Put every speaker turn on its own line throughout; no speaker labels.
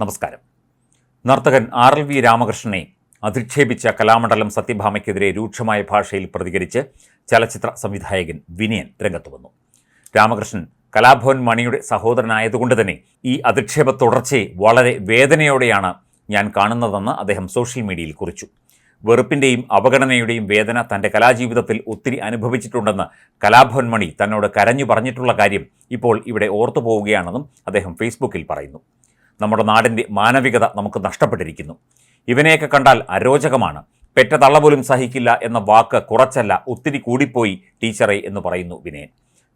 നമസ്കാരം. നർത്തകൻ R L V രാമകൃഷ്ണനെ അധിക്ഷേപിച്ച കലാമണ്ഡലം സത്യഭാമയ്ക്കെതിരെ രൂക്ഷമായ ഭാഷയിൽ പ്രതികരിച്ച് ചലച്ചിത്ര സംവിധായകൻ വിനയൻ രംഗത്ത് വന്നു. രാമകൃഷ്ണൻ കലാഭവൻ മണിയുടെ സഹോദരനായതുകൊണ്ട് തന്നെ ഈ അധിക്ഷേപ തുടർച്ചയെ വളരെ വേദനയോടെയാണ് ഞാൻ കാണുന്നതെന്ന് അദ്ദേഹം സോഷ്യൽ മീഡിയയിൽ കുറിച്ചു. വെറുപ്പിന്റെയും അവഗണനയുടെയും വേദന തന്റെ കലാജീവിതത്തിൽ ഒത്തിരി അനുഭവിച്ചിട്ടുണ്ടെന്ന് കലാഭവൻ മണി തന്നോട് കരഞ്ഞു പറഞ്ഞിട്ടുള്ള കാര്യം ഇപ്പോൾ ഇവിടെ ഓർത്തു പോവുകയാണെന്നും അദ്ദേഹം ഫേസ്ബുക്കിൽ പറയുന്നു. നമ്മുടെ നാടിന്റെ മാനവികത നമുക്ക് നഷ്ടപ്പെട്ടിരിക്കുന്നു. ഇവനെയൊക്കെ കണ്ടാൽ അരോചകമാണ്. പെറ്റ തള്ള പോലും സഹിക്കില്ല എന്ന വാക്ക് കുറച്ചല്ല ഒത്തിരി കൂടിപ്പോയി ടീച്ചറെ എന്ന് പറയുന്നു വിനയൻ.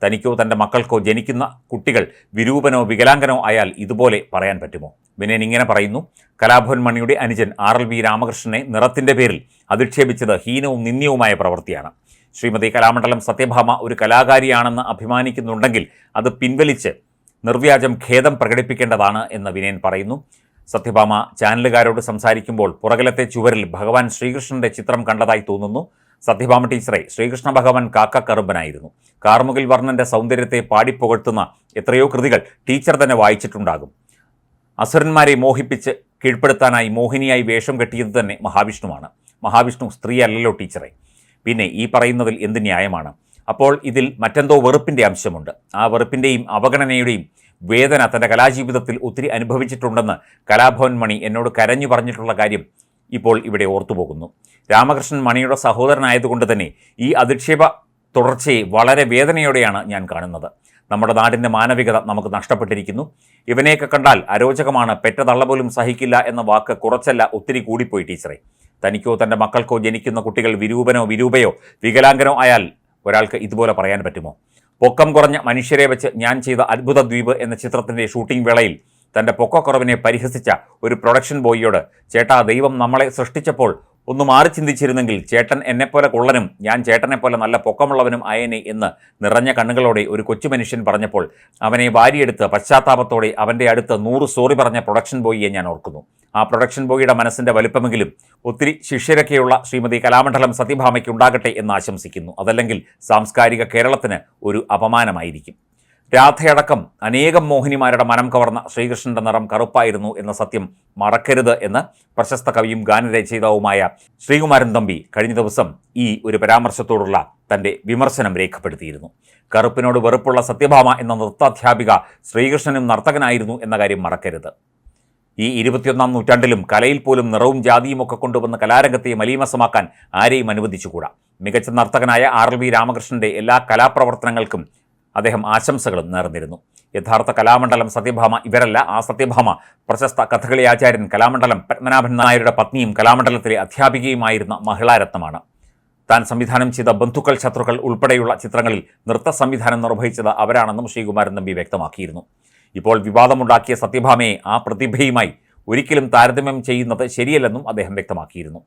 തനിക്കോ തന്റെ മക്കൾക്കോ ജനിക്കുന്ന കുട്ടികൾ വിരൂപനോ വികലാംഗനോ ആയാൽ ഇതുപോലെ പറയാൻ പറ്റുമോ? വിനയൻ ഇങ്ങനെ പറയുന്നു കലാഭവൻ മണിയുടെ അനുജൻ ആർ എൽ വി രാമകൃഷ്ണനെ നിറത്തിന്റെ പേരിൽ അധിക്ഷേപിച്ചത് ഹീനവും നിന്ദ്യവുമായ പ്രവൃത്തിയാണ്. ശ്രീമതി കലാമണ്ഡലം സത്യഭാമ ഒരു കലാകാരിയാണെന്ന് അഭിമാനിക്കുന്നുണ്ടെങ്കിൽ അത് പിൻവലിച്ച് നിർവ്യാജം ഖേദം പ്രകടിപ്പിക്കേണ്ടതാണ് എന്ന് വിനയൻ പറയുന്നു. സത്യഭാമ ചാനലുകാരോട് സംസാരിക്കുമ്പോൾ പുറകിലത്തെ ചുവരിൽ ഭഗവാൻ ശ്രീകൃഷ്ണന്റെ ചിത്രം കണ്ടതായി തോന്നുന്നു. സത്യഭാമ ടീച്ചറെ ശ്രീകൃഷ്ണ ഭഗവാൻ കാക്കക്കറുമ്പനായിരുന്നു. കാർമുകിൽ വർണന്റെ സൗന്ദര്യത്തെ പാടിപ്പുകഴ്ത്തുന്ന എത്രയോ കൃതികൾ ടീച്ചർ തന്നെ വായിച്ചിട്ടുണ്ടാകും. അസുരന്മാരെ മോഹിപ്പിച്ച് കീഴ്പ്പെടുത്താനായി മോഹിനിയായി വേഷം കെട്ടിയത് തന്നെ മഹാവിഷ്ണുവാണ്. മഹാവിഷ്ണു സ്ത്രീയല്ലല്ലോ ടീച്ചറെ. പിന്നെ ഈ പറയുന്നതിൽ എന്ത് ന്യായമാണ്? അപ്പോൾ ഇതിൽ മറ്റെന്തോ വെറുപ്പിന്റെ അംശമുണ്ട്. ആ വെറുപ്പിന്റെയും അവഗണനയുടെയും വേദന തന്റെ കലാജീവിതത്തിൽ ഒത്തിരി അനുഭവിച്ചിട്ടുണ്ടെന്ന് കലാഭവൻ മണി എന്നോട് കരഞ്ഞു പറഞ്ഞിട്ടുള്ള കാര്യം ഇപ്പോൾ ഇവിടെ ഓർത്തുപോകുന്നു. രാമകൃഷ്ണൻ മണിയുടെ സഹോദരനായതുകൊണ്ട് തന്നെ ഈ അധിക്ഷേപ തുടർച്ചയെ വളരെ വേദനയോടെയാണ് ഞാൻ കാണുന്നത്. നമ്മുടെ നാടിന്റെ മാനവികത നമുക്ക് നഷ്ടപ്പെട്ടിരിക്കുന്നു. ഇവനെയൊക്കെ കണ്ടാൽ അരോചകമാണ് പെറ്റ തള്ള പോലും സഹിക്കില്ല എന്ന വാക്ക് കുറച്ചല്ല ഒത്തിരി കൂടിപ്പോയി ടീച്ചറെ. തനിക്കോ തന്റെ മക്കൾക്കോ ജനിക്കുന്ന കുട്ടികൾ വിരൂപനോ വിരൂപയോ വികലാംഗനോ ആയാൽ ഒരാൾക്ക് ഇതുപോലെ പറയാൻ പറ്റുമോ? പൊക്കം കുറഞ്ഞ മനുഷ്യരെ വെച്ച് ഞാൻ ചെയ്ത അത്ഭുത ദ്വീപ് എന്ന ചിത്രത്തിന്റെ ഷൂട്ടിംഗ് വേളയിൽ തന്റെ പൊക്കക്കുറവിനെ പരിഹസിച്ച ഒരു പ്രൊഡക്ഷൻ ബോയിയോട് ചേട്ടാ ദൈവം നമ്മളെ സൃഷ്ടിച്ചപ്പോൾ ഒന്ന് മാറി ചിന്തിച്ചിരുന്നെങ്കിൽ ചേട്ടൻ എന്നെപ്പോലെ കൊള്ളനും ഞാൻ ചേട്ടനെപ്പോലെ നല്ല പൊക്കമുള്ളവനും ആയേനെ എന്ന് നിറഞ്ഞ കണ്ണുകളോടെ ഒരു കൊച്ചു മനുഷ്യൻ പറഞ്ഞപ്പോൾ അവനെ വാരിയെടുത്ത് പശ്ചാത്താപത്തോടെ അവന്റെ അടുത്ത് നൂറ് സോറി പറഞ്ഞ പ്രൊഡക്ഷൻ ബോയിയെ ഞാൻ ഓർക്കുന്നു. ആ പ്രൊഡക്ഷൻ ബോയിയുടെ മനസ്സിന്റെ വലുപ്പമെങ്കിലും ഒത്തിരി ശിഷ്യരൊക്കെയുള്ള ശ്രീമതി കലാമണ്ഡലം സത്യഭാമയ്ക്ക് ഉണ്ടാകട്ടെ എന്ന് ആശംസിക്കുന്നു. അതല്ലെങ്കിൽ സാംസ്കാരിക കേരളത്തിന് ഒരു അപമാനമായിരിക്കും. രാധയടക്കം അനേകം മോഹിനിമാരുടെ മനം കവർന്ന ശ്രീകൃഷ്ണന്റെ നിറം കറുപ്പായിരുന്നു എന്ന സത്യം മറക്കരുത് എന്ന് പ്രശസ്ത കവിയും ഗാനരചയിതാവുമായ ശ്രീകുമാരൻ തമ്പി കഴിഞ്ഞ ദിവസം ഈ ഒരു പരാമർശത്തോടുള്ള തന്റെ വിമർശനം രേഖപ്പെടുത്തിയിരുന്നു. കറുപ്പിനോട് വെറുപ്പുള്ള സത്യഭാമ എന്ന നൃത്താധ്യാപിക ശ്രീകൃഷ്ണനും നർത്തകനായിരുന്നു എന്ന കാര്യം മറക്കരുത്. ഈ ഇരുപത്തിയൊന്നാം നൂറ്റാണ്ടിലും കലയിൽ പോലും നിറവും ജാതിയും ഒക്കെ കൊണ്ടുവന്ന് കലാരംഗത്തെ മലീമസമാക്കാൻ ആരെയും അനുവദിച്ചുകൂടാ. മികച്ച നർത്തകനായ ആർ എൽ വി രാമകൃഷ്ണന്റെ എല്ലാ കലാപ്രവർത്തനങ്ങൾക്കും അദ്ദേഹം ആശംസകളും നേർന്നിരുന്നു. യഥാർത്ഥ കലാമണ്ഡലം സത്യഭാമ ഇവരല്ല ആ സത്യഭാമ പ്രശസ്ത കഥകളി ആചാര്യൻ കലാമണ്ഡലം പത്മനാഭൻ നായരുടെ പത്നിയും കലാമണ്ഡലത്തിലെ അധ്യാപികയുമായിരുന്ന മഹിളാരത്നമാണ്. താൻ സംവിധാനം ചെയ്ത ബന്ധുക്കൾ ശത്രുക്കൾ ഉൾപ്പെടെയുള്ള ചിത്രങ്ങളിൽ നൃത്ത സംവിധാനം നിർവഹിച്ചത് അവരാണെന്നും ശ്രീകുമാരൻ നമ്പി വ്യക്തമാക്കിയിരുന്നു. ഇപ്പോൾ വിവാദമുണ്ടാക്കിയ സത്യഭാമയെ ആ പ്രതിഭയുമായി ഒരിക്കലും താരതമ്യം ചെയ്യുന്നത് ശരിയല്ലെന്നും അദ്ദേഹം വ്യക്തമാക്കിയിരുന്നു.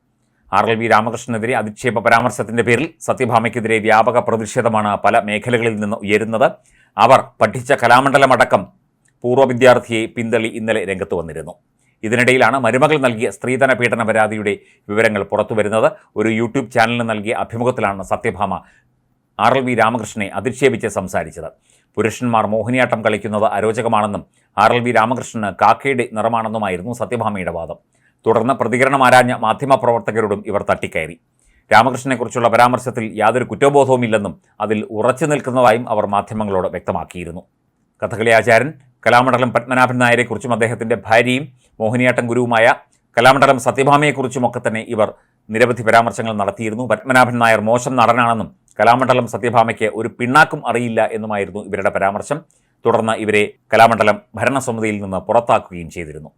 ആർ എൽ വി രാമകൃഷ്ണനെതിരെ അധിക്ഷേപ പരാമർശത്തിന്റെ പേരിൽ സത്യഭാമയ്ക്കെതിരെ വ്യാപക പ്രതിഷേധമാണ് പല മേഖലകളിൽ നിന്ന് ഉയരുന്നത്. അവർ പഠിച്ച കലാമണ്ഡലമടക്കം പൂർവ വിദ്യാർത്ഥിയെ പിന്തള്ളി ഇന്നലെ രംഗത്ത് വന്നിരുന്നു. ഇതിനിടയിലാണ് മരുമകൾ നൽകിയ സ്ത്രീധന പീഡന പരാതിയുടെ വിവരങ്ങൾ പുറത്തുവരുന്നത്. ഒരു യൂട്യൂബ് ചാനലിന് നൽകിയ അഭിമുഖത്തിലാണ് സത്യഭാമ ആർ എൽ വി രാമകൃഷ്ണനെ അധിക്ഷേപിച്ച് സംസാരിച്ചത്. പുരുഷന്മാർ മോഹിനിയാട്ടം കളിക്കുന്നത് അരോചകമാണെന്നും ആർ എൽ വി രാമകൃഷ്ണന് കാക്കയുടെ നിറമാണെന്നുമായിരുന്നു സത്യഭാമയുടെ വാദം. തുടർന്ന് പ്രതികരണം ആരാഞ്ഞ മാധ്യമപ്രവർത്തകരോടും ഇവർ തട്ടിക്കയറി. രാമകൃഷ്ണനെക്കുറിച്ചുള്ള പരാമർശത്തിൽ യാതൊരു കുറ്റബോധവുമില്ലെന്നും അതിൽ ഉറച്ചു നിൽക്കുന്നതായും അവർ മാധ്യമങ്ങളോട് വ്യക്തമാക്കിയിരുന്നു. കഥകളി ആചാര്യൻ കലാമണ്ഡലം പത്മനാഭൻ നായരെക്കുറിച്ചും അദ്ദേഹത്തിന്റെ ഭാര്യയും മോഹിനിയാട്ടം ഗുരുവുമായ കലാമണ്ഡലം സത്യഭാമയെക്കുറിച്ചുമൊക്കെ തന്നെ ഇവർ നിരവധി പരാമർശങ്ങൾ നടത്തിയിരുന്നു. പത്മനാഭൻ നായർ മോശം നടനാണെന്നും കലാമണ്ഡലം സത്യഭാമയ്ക്ക് ഒരു പിണ്ണാക്കും അറിയില്ല എന്നുമായിരുന്നു ഇവരുടെ പരാമർശം. തുടർന്ന് ഇവരെ കലാമണ്ഡലം ഭരണസമിതിയിൽ നിന്ന് പുറത്താക്കുകയും ചെയ്തിരുന്നു.